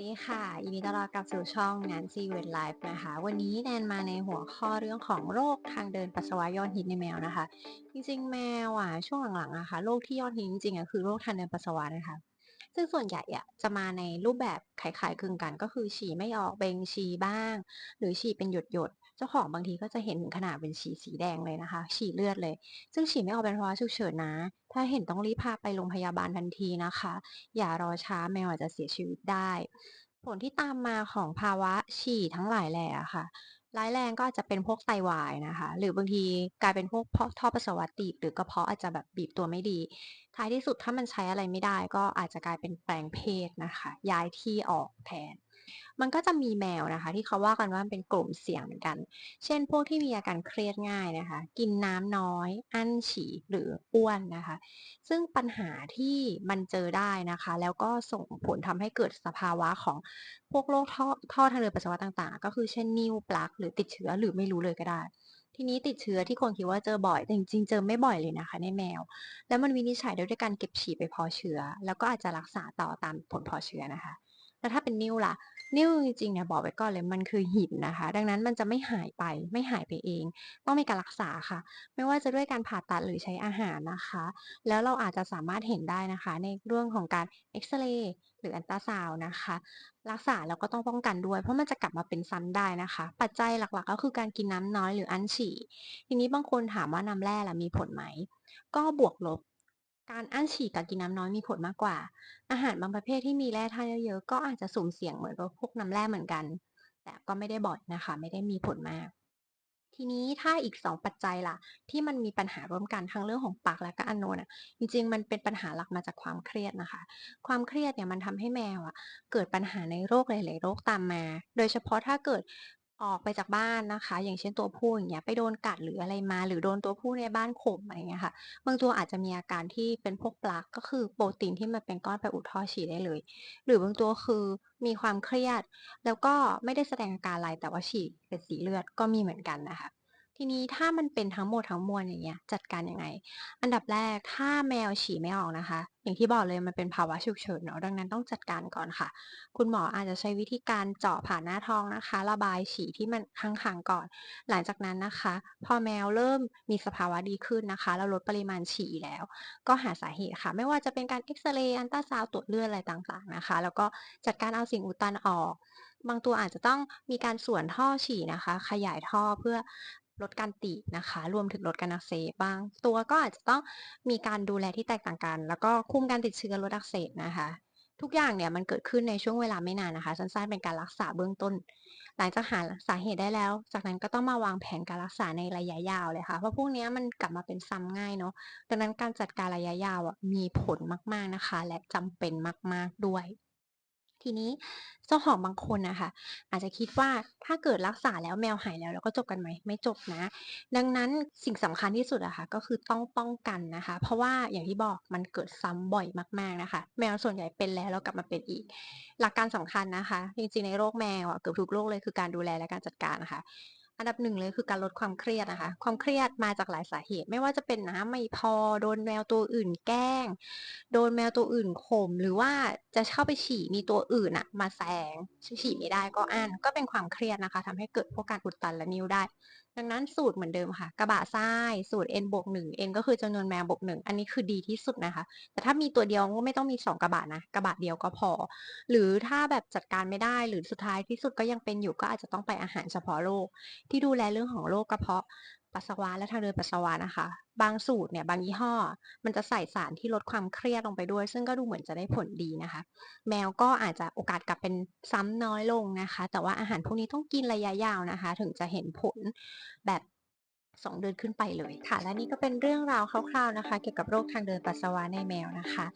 ดีค่ะยินดีต้อนรับกลับสู่ช่องงานซีเวนไลฟ์นะคะ วันนี้แนนมาในหัวข้อเรื่องของโรคทางเดินปัสสาวะยอดฮิตในแมวนะคะ จริงๆ แมวอะช่วงหลังๆอะค่ะโรคที่ยอดฮิตจริงๆอะคือโรคทางเดินปัสสาวะนะคะ ซึ่งส่วนใหญ่อะจะมาในรูปแบบคล้ายๆคลึงกันก็คือฉี่ไม่ออกเบงฉี่บ้าง หรือฉี่เป็นหยดๆเจ้าของบางทีก็จะเห็นถึงขนาดเป็นฉี่สีแดงเลยนะคะ ฉี่เลือดเลย ซึ่งฉี่ไม่ออกเป็นภาวะฉุกเฉินนะ ถ้าเห็นต้องรีบพาไปโรงพยาบาลทันทีนะคะ อย่ารอช้าแมวอาจจะเสียชีวิตได้ ผลที่ตามมาของภาวะฉี่ทั้งหลายแหล่อะค่ะ ร้ายแรงก็อาจจะเป็นพวกไตวายนะคะ หรือบางทีกลายเป็นพวกท่อปัสสาวะตีบหรือกระเพาะอาจจะแบบบีบตัวไม่ดี ท้ายที่สุดถ้ามันใช้อะไรไม่ได้ก็อาจจะกลายเป็นแปลงเพศนะคะ ย้ายที่ออกแทน มันก็จะมีแมวนะคะ ที่เขาว่ากันว่าเป็นกลุ่มเสี่ยงเหมือนกัน เช่น พวกที่มีอาการเครียดง่ายนะคะ กินน้ำน้อย อั้นฉี่หรืออ้วนนะคะ ซึ่งปัญหาที่มันเจอได้นะคะ แล้วก็ส่งผลทำให้เกิดสภาวะของพวกโรคท่อท่อทางเดินปัสสาวะต่างๆ ก็คือเช่นนิ่วปลักหรือติดเชื้อหรือไม่รู้เลยก็ได้ทีนี้ติดเชื้อที่คนคิดว่าเจอบ่อยแต่จริงๆเจอไม่บ่อยเลยนะคะ ในแมว แล้วมันวินิจฉัยได้ด้วยการเก็บฉี่ไปพาะเชื้อ แล้วก็อาจจะรักษาต่อตามผลพาะเชื้อนะคะ แล้วถ้าเป็นนิ่วล่ะ นิ่วจริงๆเนี่ยบอกไว้ก่อนเลยมันคือหินนะคะ ดังนั้นมันจะไม่หายไปไม่หายไปเอง ต้องมีการรักษาค่ะ ไม่ว่าจะด้วยการผ่าตัดหรือใช้อาหารนะคะ แล้วเราอาจจะสามารถเห็นได้นะคะ ในเรื่องของการเอ็กซเรย์หรืออัลตราซาวนะคะ รักษาแล้วก็ต้องป้องกันด้วย เพราะมันจะกลับมาเป็นซ้ำได้นะคะ ปัจจัยหลักๆ ก็คือการกินน้ำน้อยหรืออันฉี่ทีนี้บางคนถามว่าน้ำแร่ล่ะมีผลไหมก็บวกลบ การอั้นฉี่กับกินน้ำน้อยมีผลมากกว่า อาหารบางประเภทที่มีแร่ธาตุเยอะๆก็อาจจะสุ่มเสี่ยงเหมือนกับพวกน้ำแร่เหมือนกัน แต่ก็ไม่ได้บ่อยนะคะ ไม่ได้มีผลมาก ทีนี้ถ้าอีก 2 ปัจจัยล่ะ ที่มันมีปัญหาร่วมกันทั้งเรื่องของปากและก็อโนน่ะจริงๆ มันเป็นปัญหาหลักมาจากความเครียดนะคะ ความเครียดเนี่ยมันทำให้แมวอะเกิดปัญหาในโรคหลายๆโรคตามมา โดยเฉพาะถ้าเกิด ออกไปจากบ้านนะคะ อย่างเช่นตัวผู้อย่างเงี้ยไปโดนกัดหรืออะไรมา หรือโดนตัวผู้ในบ้านข่มอะไรเงี้ยค่ะ บางตัวอาจจะมีอาการที่เป็นพวกปลักก็คือโปรตีนที่มันเป็นก้อนไปอุดท่อฉี่ได้เลย หรือบางตัวคือมีความเครียด แล้วก็ไม่ได้แสดงอาการอะไรแต่ว่าฉี่เป็นสีเลือดก็มีเหมือนกันนะคะ ทีนี้ถ้ามันเป็นทั้งหมดทั้งมวลอย่างเงี้ยจัดการยังไง อันดับแรกถ้าแมวฉี่ไม่ออกนะคะ อย่างที่บอกเลยมันเป็นภาวะฉุกเฉินเนาะดังนั้นต้องจัดการก่อนค่ะ คุณหมออาจจะใช้วิธีการเจาะผ่านหน้าท้องนะคะ ระบายฉี่ที่มันค้างๆก่อน หลังจากนั้นนะคะ พอแมวเริ่มมีสภาวะดีขึ้นนะคะแล้วลดปริมาณฉี่แล้ว ก็หาสาเหตุค่ะ ไม่ว่าจะเป็นการเอ็กซเรย์อัลตราซาวตรวจเลือดอะไรต่างๆนะคะ แล้วก็จัดการเอาสิ่งอุดตันออก บางตัวอาจจะต้องมีการส่วนท่อฉี่นะคะ ขยายท่อเพื่อ ลดการตีนะคะ รวมถึงลดการอักเสบบาง ตัวก็อาจจะต้องมีการดูแลที่แตกต่างกัน แล้วก็คุมการติดเชื้อลดอักเสบนะคะ ทุกอย่างเนี่ยมันเกิดขึ้นในช่วงเวลาไม่นานนะคะสั้นๆเป็นการรักษาเบื้องต้น หลังจากหาสาเหตุได้แล้ว จากนั้นก็ต้องมาวางแผนการรักษาในระยะยาวเลยค่ะ เพราะพวกนี้มันกลับมาเป็นซ้ำง่ายเนาะดังนั้นการจัดการระยะยาวมีผลมากๆนะคะ และจำเป็นมาก ๆด้วย ทีนี้เจ้าของบางคนนะคะอาจจะคิดว่าถ้าเกิดรักษาแล้วแมวหายแล้วแล้วก็จบกันไหมไม่จบนะ ดังนั้นสิ่งสำคัญที่สุดอะค่ะก็คือต้องป้องกันนะคะ เพราะว่าอย่างที่บอกมันเกิดซ้ำบ่อยมากๆนะคะ แมวส่วนใหญ่เป็นแล้วแล้วกลับมาเป็นอีก หลักการสำคัญนะคะ จริงๆในโรคแมวอะเกือบทุกโรคเลยคือการดูแลและการจัดการนะคะ อันดับ1เลยคือการลดความเครียดนะคะ ความเครียดมาจากหลายสาเหตุ ไม่ว่าจะเป็นน้ำไม่พอโดนแมวตัวอื่นแกล้ง โดนแมวตัวอื่นข่มหรือว่าจะเข้าไปฉี่มีตัวอื่นน่ะมาแซงฉี่ไม่ได้ก็อั้นก็เป็นความเครียดนะคะทำให้เกิดพวกการอุดตันและนิ่วได้ ดังนั้นสูตรเหมือนเดิมค่ะ กระบะทรายสูตร n บวก1 n ก็คือจำนวนแมวบวก1อันนี้คือดีที่สุดนะคะ แต่ถ้ามีตัวเดียวก็ไม่ต้องมี 2 กระบะนะกระบะเดียวก็พอ หรือถ้าแบบจัดการไม่ได้หรือสุดท้ายที่สุดก็ยังเป็นอยู่ก็อาจจะต้องไปอาหารเฉพาะโรคที่ดูแลเรื่องของโรคกระเพาะปัสสาวะและทางเดินปัสสาวะนะคะ บางสูตรเนี่ยบางยี่ห้อ มันจะใส่สารที่ลดความเครียดลงไปด้วย ซึ่งก็ดูเหมือนจะได้ผลดีนะคะ แมวก็อาจจะโอกาสกลับเป็นซ้ำน้อยลงนะคะ แต่ว่าอาหารพวกนี้ต้องกินระยะยาวนะคะ ถึงจะเห็นผลแบบ 2 เดือนขึ้นไปเลยค่ะ และนี่ก็เป็นเรื่องราวคร่าวๆนะคะ เกี่ยวกับโรคทางเดินปัสสาวะในแมวนะคะ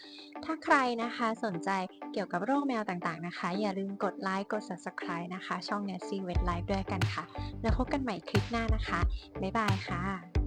ถ้าใครนะคะสนใจเกี่ยวกับโรคแมวต่างๆนะคะ อย่าลืมกดไลค์กด Subscribe นะคะ ช่อง Nancy Wet Life ด้วยกันค่ะ แล้วพบกันใหม่คลิปหน้านะคะ บ๊ายบายค่ะ